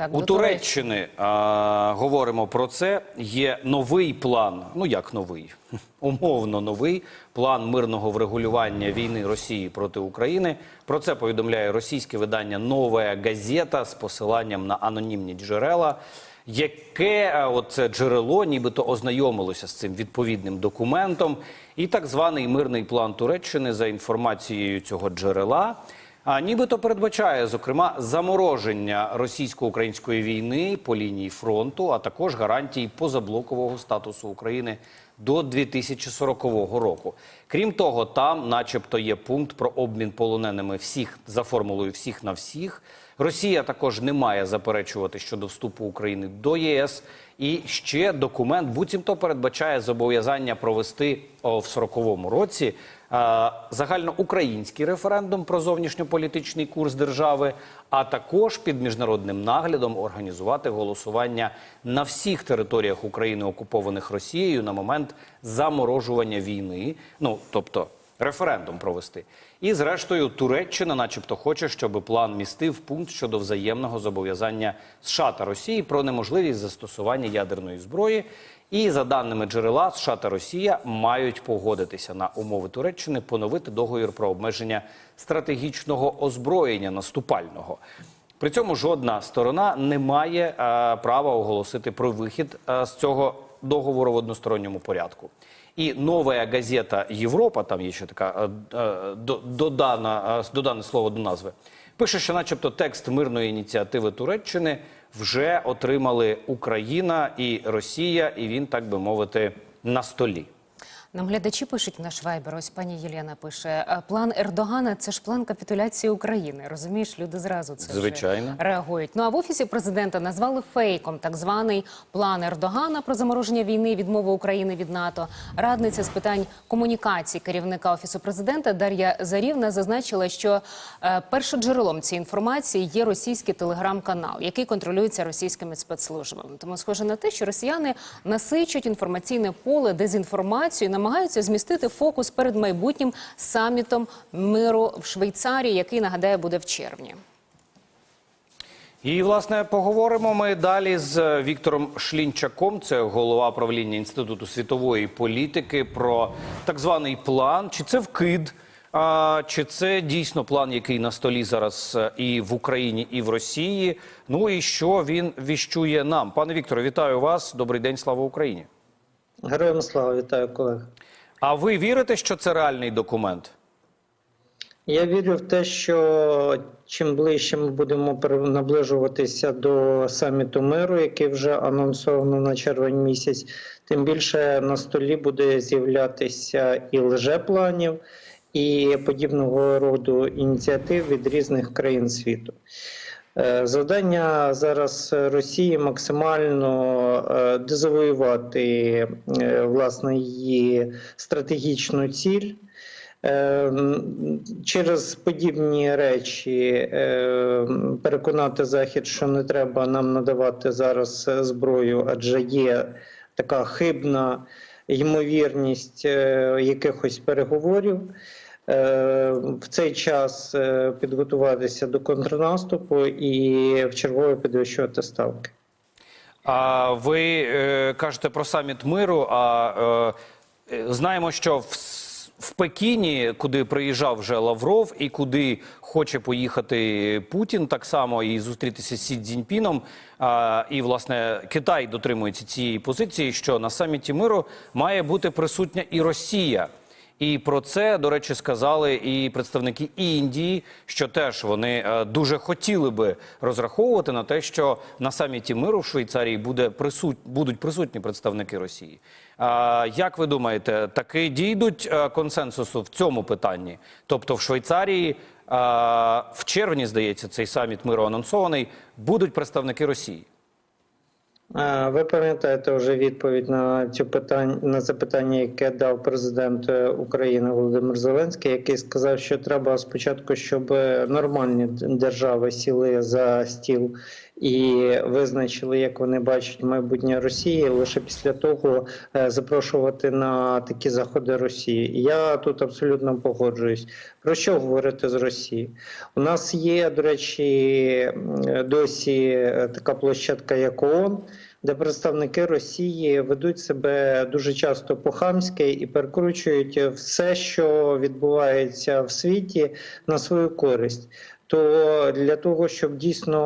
Так, У Туреччини а, говоримо про це. Є новий план. Ну як новий, умовно новий план мирного врегулювання війни Росії проти України. Про це повідомляє російське видання Нова газета з посиланням на анонімні джерела. Яке а, от це джерело нібито ознайомилося з цим відповідним документом, і так званий мирний план Туреччини за інформацією цього джерела. А нібито передбачає зокрема замороження російсько-української війни по лінії фронту, а також гарантії позаблокового статусу України до 2040 року. Крім того, там, начебто, є пункт про обмін полоненими всіх за формулою всіх на всіх. Росія також не має заперечувати щодо вступу України до ЄС. І ще документ буцімто передбачає зобов'язання провести в 40-му році загальноукраїнський референдум про зовнішньополітичний курс держави, а також під міжнародним наглядом організувати голосування на всіх територіях України, окупованих Росією, на момент заморожування війни. Ну тобто референдум провести. І зрештою, Туреччина, начебто, хоче, щоб план містив пункт щодо взаємного зобов'язання США та Росії про неможливість застосування ядерної зброї. І за даними джерела, США та Росія мають погодитися на умови Туреччини поновити договір про обмеження стратегічного озброєння наступального. При цьому жодна сторона не має е, права оголосити про вихід е, з цього договору в односторонньому порядку. І нова газета Європа, там є ще така до- додана, е, додане слово до назви, пише, що, начебто, текст мирної ініціативи Туреччини вже отримали Україна і Росія, і він, так би мовити, на столі. Нам глядачі пишуть в наш вайбер. Ось пані Єлена пише: «Е, план Ердогана це ж план капітуляції України. Розумієш, люди зразу це вже Звичайно. реагують. Ну а в офісі президента назвали фейком так званий план Ердогана про замороження війни, відмову України від НАТО. Радниця з питань комунікації керівника офісу президента Дар'я Зарівна зазначила, що е, першоджерелом цієї інформації є російський телеграм-канал, який контролюється російськими спецслужбами. Тому схоже на те, що росіяни насичують інформаційне поле дезінформацією, намагаються змістити фокус перед майбутнім самітом миру в Швейцарії, який нагадаю буде в червні. І власне поговоримо ми далі з Віктором Шлінчаком, це голова правління інституту світової політики, про так званий план. Чи це вкид? А, чи це дійсно план, який на столі зараз е, і в Україні, і в Росії? Ну і що він віщує нам? Пане Вікторе, вітаю вас. Добрий день, слава Україні. Героям слава, вітаю колег. А ви вірите, що це реальний документ? Я вірю в те, що чим ближче ми будемо наближуватися до саміту миру, який вже анонсовано на червень місяць, тим більше на столі буде з'являтися і лжепланів, і подібного роду ініціатив від різних країн світу. Е, Завдання зараз Росії максимально е, дезавоювати е, власне її стратегічну ціль. Через подібні речі переконати Захід, що не треба нам надавати зараз зброю, адже є така хибна ймовірність якихось переговорів. Е, В цей час е, підготуватися до контрнаступу і в чергове підвищувати ставки. А ви е, кажете про саміт миру. А е, знаємо, що в, в Пекіні, куди приїжджав вже Лавров, і куди хоче поїхати Путін, так само і зустрітися з Сі Цзіньпіном. А, і власне Китай дотримується цієї позиції, що на саміті миру має бути присутня і Росія. І про це, до речі, сказали і представники Індії, що теж вони е, дуже хотіли би розраховувати на те, що на саміті миру в Швейцарії буде присут... будуть присутні представники Росії. Як ви думаєте, таки дійдуть е, консенсусу в цьому питанні? Тобто в Швейцарії е, в червні, здається, цей саміт миру анонсований, будуть представники Росії? Ви пам'ятаєте вже відповідь на цю питання на запитання, яке дав президент е, України Володимир Зеленський, який сказав, що треба спочатку, щоб нормальні держави сіли за стіл і визначили, як вони бачать майбутнє Росії, лише після того е, запрошувати на такі заходи Росії. Я тут абсолютно погоджуюсь. Про що говорити з Росії? У нас є, до речі, досі е, така площадка, як ООН, де представники Росії ведуть себе дуже часто по-хамськи і перекручують все, що відбувається в світі, на свою користь. То для того, щоб дійсно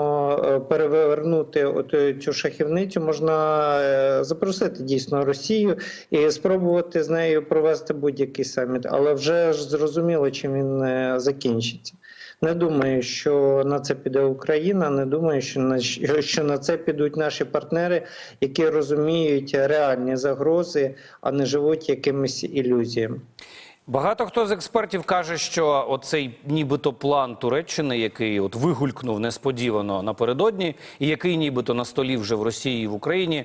е, перевернути от цю шахівницю, можна е, запросити дійсно Росію і спробувати з нею провести будь-який саміт, але вже ж зрозуміло, чим він е, закінчиться. Не думаю, що на це піде Україна. Не думаю, що на що на це підуть наші партнери, які розуміють реальні загрози, а не живуть якимись ілюзіями. Багато хто з експертів каже, що оцей нібито план Туреччини, який от вигулькнув несподівано напередодні, і який нібито на столі вже в Росії і в Україні,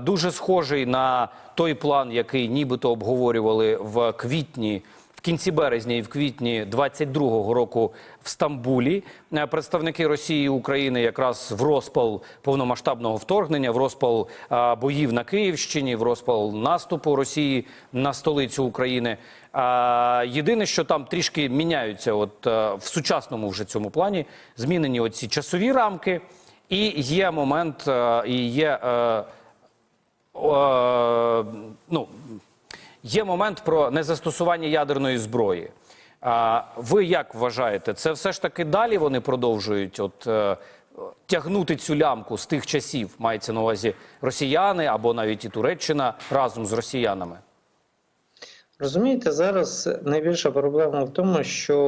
дуже схожий на той план, який нібито обговорювали в квітні. Кінці березня і в квітні 22-го року в Стамбулі е, представники Росії і України якраз в розпал повномасштабного вторгнення, в розпал е, боїв на Київщині, в розпал наступу Росії на столицю України. А, єдине, що там трішки міняються, от е, в сучасному вже цьому плані змінені оці часові рамки, і є момент, е, і є. Е, е, ну, Є момент про незастосування ядерної зброї. А ви як вважаєте, це все ж таки далі вони продовжують от, е, тягнути цю лямку з тих часів, мається на увазі росіяни або навіть і Туреччина разом з росіянами? Розумієте, зараз найбільша проблема в тому, що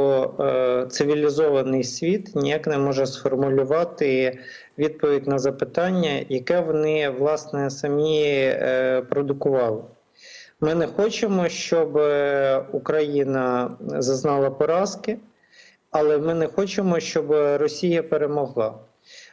е, цивілізований світ ніяк не може сформулювати відповідь на запитання, яке вони власне самі е, продукували. Ми не хочемо, щоб е, Україна зазнала поразки, але ми не хочемо, щоб Росія перемогла.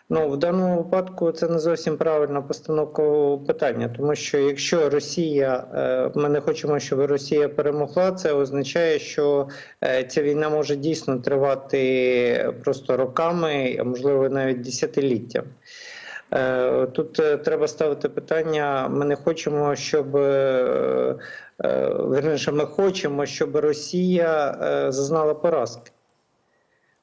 Ну, в даному випадку це не зовсім правильна постановка питання, тому що якщо Росія, е, ми не хочемо, щоб Росія перемогла, це означає, що е, ця війна може дійсно тривати просто роками, а можливо навіть десятиліттям. Е, Тут е, треба ставити питання. Ми не хочемо, щоб е, верніше, ми хочемо, щоб Росія зазнала поразки.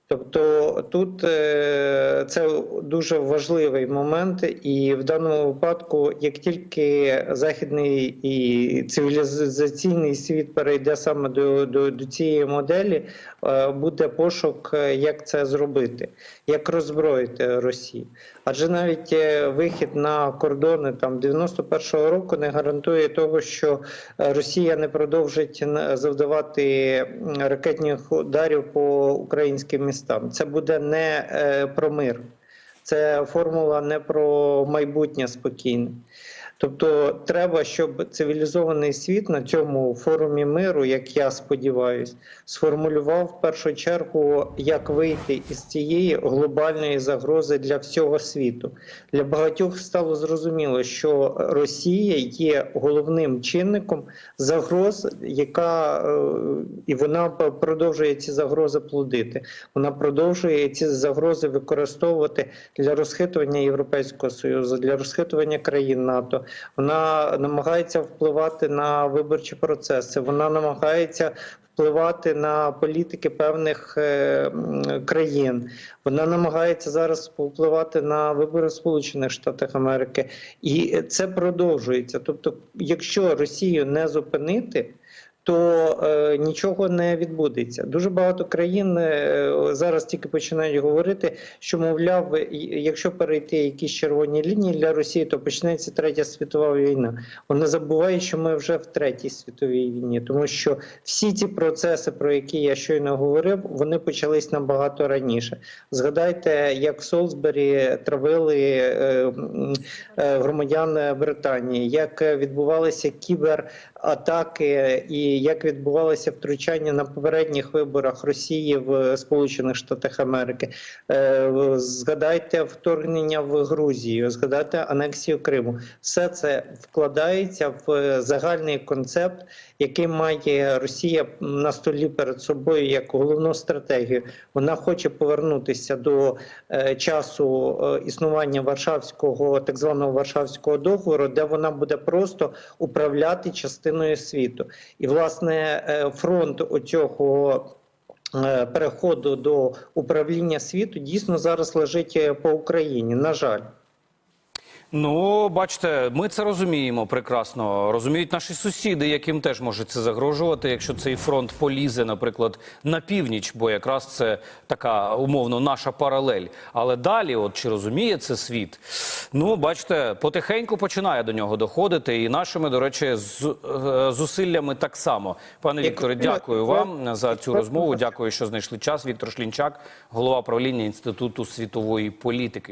Тобто тут е, це дуже важливий момент, і в даному випадку, як тільки західний і цивілізаційний світ перейде саме до, до, до цієї моделі, е, буде пошук, е, як це зробити, як роззброїти Росію. Адже навіть вихід на кордони там 91-го року не гарантує того, що Росія не продовжить завдавати ракетних ударів по українським містам. Це буде не е, про мир, це формула не про майбутнє спокійне. Тобто треба, щоб цивілізований світ на цьому форумі миру, як я сподіваюся, сформулював в першу чергу, як вийти із цієї глобальної загрози для всього світу. Для багатьох стало зрозуміло, що Росія є головним чинником загроз, яка е, і вона продовжує ці загрози плодити. Вона продовжує ці загрози використовувати для розхитування Європейського союзу, для розхитування країн НАТО. Вона намагається впливати на виборчі процеси. Вона намагається впливати на політики певних е, країн. Вона намагається зараз впливати на вибори Сполучених Штатах Америки, і це продовжується. Тобто, якщо Росію не зупинити. То е, нічого не відбудеться. Дуже багато країн е, зараз тільки починають говорити, що мовляв, якщо перейти якісь червоні лінії для Росії, то почнеться третя світова війна. Вони забувають, що ми вже в третій світовій війні, тому що всі ці процеси, про які я щойно говорив, вони почались набагато раніше. Згадайте, як в Солсбері травили е, е, громадян Британії, як е, відбувалися кібератаки і як відбувалося втручання на попередніх виборах Росії в Сполучених Штатах Америки. Е, Згадайте вторгнення в Грузію, згадайте анексію Криму. Все це вкладається в загальний концепт, який має Росія на столі перед собою як головну стратегію. Вона хоче повернутися до е, часу е, існування Варшавського так званого Варшавського договору, де вона буде просто управляти частиною світу. І власне е, фронт оцього. е, Переходу до управління світу дійсно зараз лежить е, по Україні. На жаль, Ну, бачите, ми це розуміємо прекрасно. Розуміють наші сусіди, яким теж може це загрожувати, якщо цей фронт полізе, наприклад, на північ, бо якраз це така умовно наша паралель. Але далі, от чи розуміє це світ? Ну, бачите, потихеньку починає до нього доходити, і нашими, до речі, з, е, зусиллями так само. Пане Вікторе, дякую вам за цю розмову. Дякую, що знайшли час. Віктор Шлінчак, голова правління інституту світової політики.